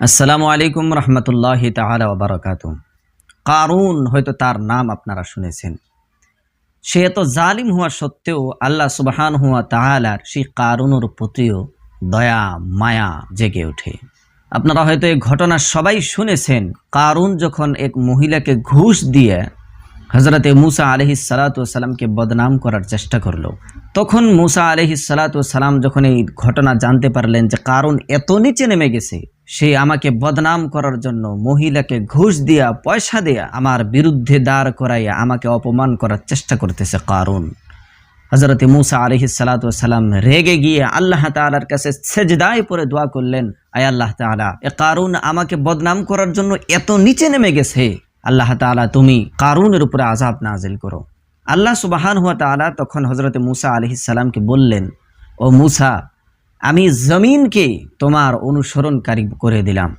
আসসালামু আলাইকুম রহমতুল্লাহ তাহলে ওবরাকাত কারুন হয়তো তার নাম আপনারা শুনেছেন। সে এত জালিম হওয়া সত্ত্বেও আল্লাহ সুবাহান হুয়া তাহালার সেই কারুনের প্রতিও দয়া, মায়া জেগে ওঠে। আপনারা হয়তো এই ঘটনা সবাই শুনেছেন, কারুন যখন এক মহিলাকে ঘুষ দিয়ে হজরতে মুসা আলহি সালাতামকে বদনাম করার চেষ্টা করল, তখন মুসা আলহি সালাতাম যখন এই ঘটনা জানতে পারলেন যে কারণ এত নিচে নেমে গেছে সে আমাকে বদনাম করার জন্য মহিলাকে ঘুষ দিয়া, পয়সা দেয়া আমার বিরুদ্ধে দাঁড় করাইয়া আমাকে অপমান করার চেষ্টা করতেছে কারণ হজরত মুসা আলহি সালাতাম রেগে গিয়ে আল্লাহ তালার কাছে সেজদায় পরে দোয়া করলেন, আয় আল্লাহ তালা এ কারুন আমাকে বদনাম করার জন্য এত নিচে নেমে গেছে। আল্লাহ তালা তুমি কারুনের উপরে আজাব নাজিল করো। আল্লাহ সুবাহান হুয়া তালা তখন হজরত মুসা আলহি সালামকে বললেন, ও মুসা আমি জমিনকে তোমার অনুসরণকারী করে দিলাম।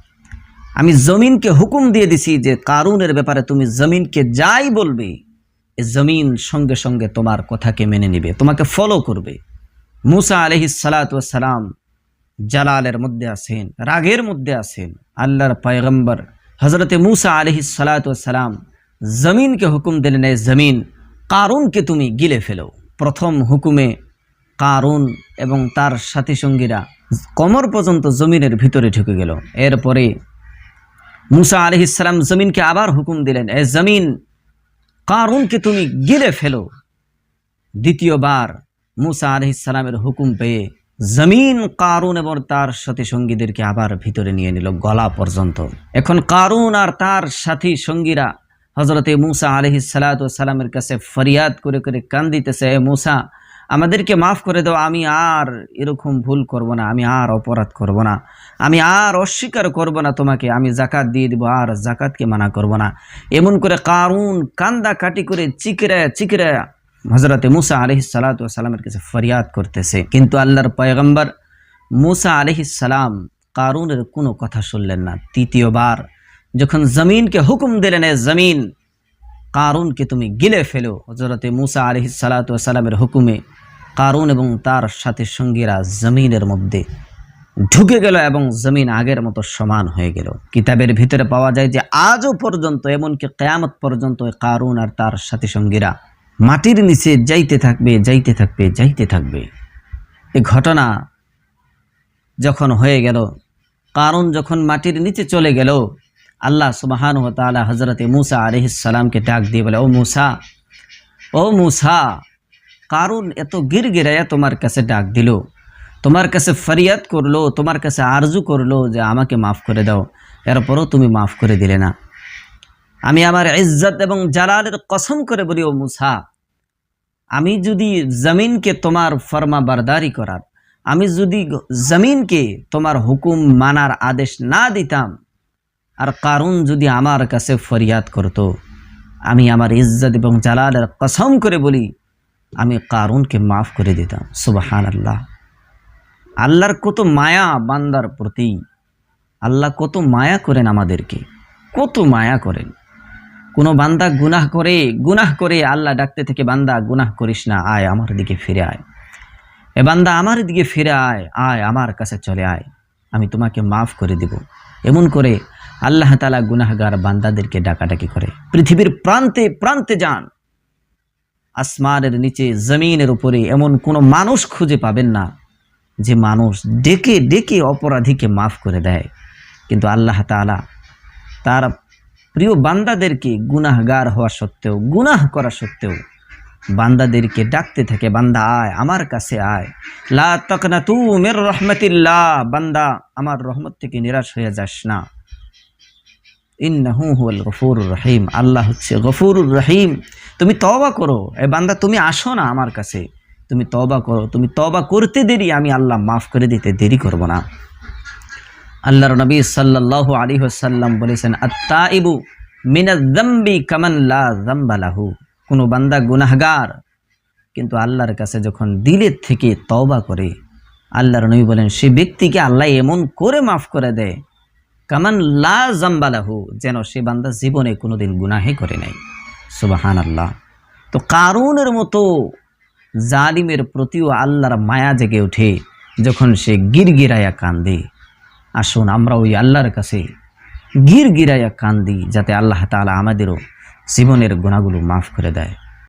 আমি জমিনকে হুকুম দিয়ে দিছি যে কারুনের ব্যাপারে তুমি জমিনকে যাই বলবে, এ জমিন সঙ্গে সঙ্গে তোমার কথাকে মেনে নেবে, তোমাকে ফলো করবে। মুসা আলহি সালাম জালালের মধ্যে আছেন, রাগের মধ্যে আছেন। আল্লাহর পয়গম্বর হজরতে মুসা আলহি সালাম জমিনকে হুকুম দিলেন জমিন, কারুনকে তুমি গিলে ফেলো। প্রথম হুকুমে কারুন এবং তার সাথী সঙ্গীরা কমর পর্যন্ত জমিনের ভিতরে ঢুকে গেল। এরপরে মুসা আলহ ইসলাম জমিনকে আবার হুকুম দিলেন, এ জমিন, কারুনকে তুমি গিলে ফেলো। দ্বিতীয়বার মুসা আলহ ইসলামের হুকুম পেয়ে জমিন, কারুন এবং তার সাথী সঙ্গীদেরকে আবার ভিতরে নিয়ে নিল গলা পর্যন্ত। এখন কারুন আর তার সাথী সঙ্গীরা হজরতে মুসা আলহি সালামের কাছে ফরিয়াদ করে করে কান্দিতেছে, এ মুসা আমাদেরকে মাফ করে দাও, আমি আর এরকম ভুল করব না, আমি আর অপরাধ করব না, আমি আর অস্বীকার করব না তোমাকে, আমি জাকাত দিয়ে দিব, আর জাকাতকে মানা করব না। এমন করে কারুন কান্দা কাটি করে চিকরা চিকরা হজরতে মুসা আলহি সালামের কাছে ফরিয়াদ করতেছে। কিন্তু আল্লাহর পয়গম্বর মুসা আলহি সালাম কারুনের কোনো কথা শুনলেন না। তৃতীয়বার যখন জমিনকে হুকুম দিলেন, এ জমিন, কারুনকে তুমি গিলে ফেলো। হজরতে মুসা আলহি সালামের হুকুমে কারুন এবং তার সাথে সঙ্গীরা জমিনের মধ্যে ঢুকে গেল এবং জমিন আগের মতো সমান হয়ে গেল। কিতাবের ভিতরে পাওয়া যায় যে আজও পর্যন্ত, এমনকি কেয়ামত পর্যন্ত কারুন আর তার সাথী সঙ্গীরা মাটির নিচে যাইতে থাকবে যাইতে থাকবে যাইতে থাকবে। এই ঘটনা যখন হয়ে গেল কারণ যখন মাটির নিচে চলে গেল, আল্লাহ সুবাহান তালা হজরতে মুসা আলহিসাল্লামকে ডাক দিয়ে বলে, ও মুসা ও মুসা কারণ এত গির গিরাইয়া তোমার কাছে ডাক দিল, তোমার কাছে ফরিয়াদ করল, তোমার কাছে আরজু করল যে আমাকে মাফ করে দাও, এরপরও তুমি মাফ করে দিলে না। আমি আমার ইজ্জত এবং জালালের কসম করে বলি, ও মুসা, আমি যদি জমিনকে তোমার ফরমা বারদারি করার, আমি যদি জমিনকে তোমার হুকুম মানার আদেশ না দিতাম, আর কারণ যদি আমার কাছে ফরিয়াদ করত, আমি আমার ইজ্জত এবং জালালের কসম করে বলি আমি কারুনকে মাফ করে দিতাম। সুবাহান আল্লাহ আল্লাহর কত মায়া বান্দার প্রতি। আল্লাহ কত মায়া করেন আমাদেরকে। কত মায়া করেন। কোনো বান্দা গুনাহ করে গুনাহ করে আল্লাহ ডাকতে থেকে, বান্দা গুনাহ করিস না, আয় আমার দিকে ফিরে আয়। এ বান্দা আমার দিকে ফিরে আয় আয় আমার কাছে চলে আয়। আমি তোমাকে মাফ করে দিব। এমন করে আল্লাহ তালা গুনাহগার বান্দাদেরকে ডাকাডাকি করে। পৃথিবীর প্রান্তে প্রান্তে যান। আসমানের নিচে, জমিনের উপরে এমন কোনো মানুষ খুঁজে পাবেন না যে মানুষ ডেকে ডেকে অপরাধীকে মাফ করে দেয়। কিন্তু আল্লাহ তালা তার প্রিয় বান্দাদেরকে গুনাহগার হওয়া সত্ত্বেও, গুনাহ করা সত্ত্বেও বান্দাদেরকে ডাকতে থাকে, বান্দা আয়, আমার কাছে আয়। লা তকনা তু মের রহমতিল্লাহ, বান্দা আমার রহমত থেকে নিরাশ হয়ে যাস না। ইন্নাহু হুয়াল গফুরুর রহিম। আল্লাহ হচ্ছে গফুরুর রহিম। তুমি তবা করো। এ বান্দা, তুমি আসো না আমার কাছে। তুমি তবা করো। তুমি তবা করতে দেরি, আমি আল্লাহ মাফ করে দিতে দেরি করব না। আল্লাহর নবী সাল্লাহ আলী সাল্লাম বলেছেন আত্মা ইবু মিনাজ্জাম্বি কামাল্লা জাম্বালাহু কোনো বান্দা গুনাহগার, কিন্তু আল্লাহর কাছে যখন দিলের থেকে তওবা করে, আল্লাহর নবী বলেন, সে ব্যক্তিকে আল্লাহ এমন করে মাফ করে দেয়, কামান লা জাম্বালাহু যেন সে বান্দা জীবনে কোনোদিন গুনাহে করে নাই। সুবাহান আল্লাহ তো কারুনের মতো জালিমের প্রতিও আল্লাহর মায়া জেগে ওঠে যখন সে গির গিরগিরায়া কান্দে। আসুন আমরা ওই আল্লাহর কাছে গির গিরাইয়া কান্দি যাতে আল্লাহ তালা আমাদেরও জীবনের গুণাগুলো মাফ করে দেয়।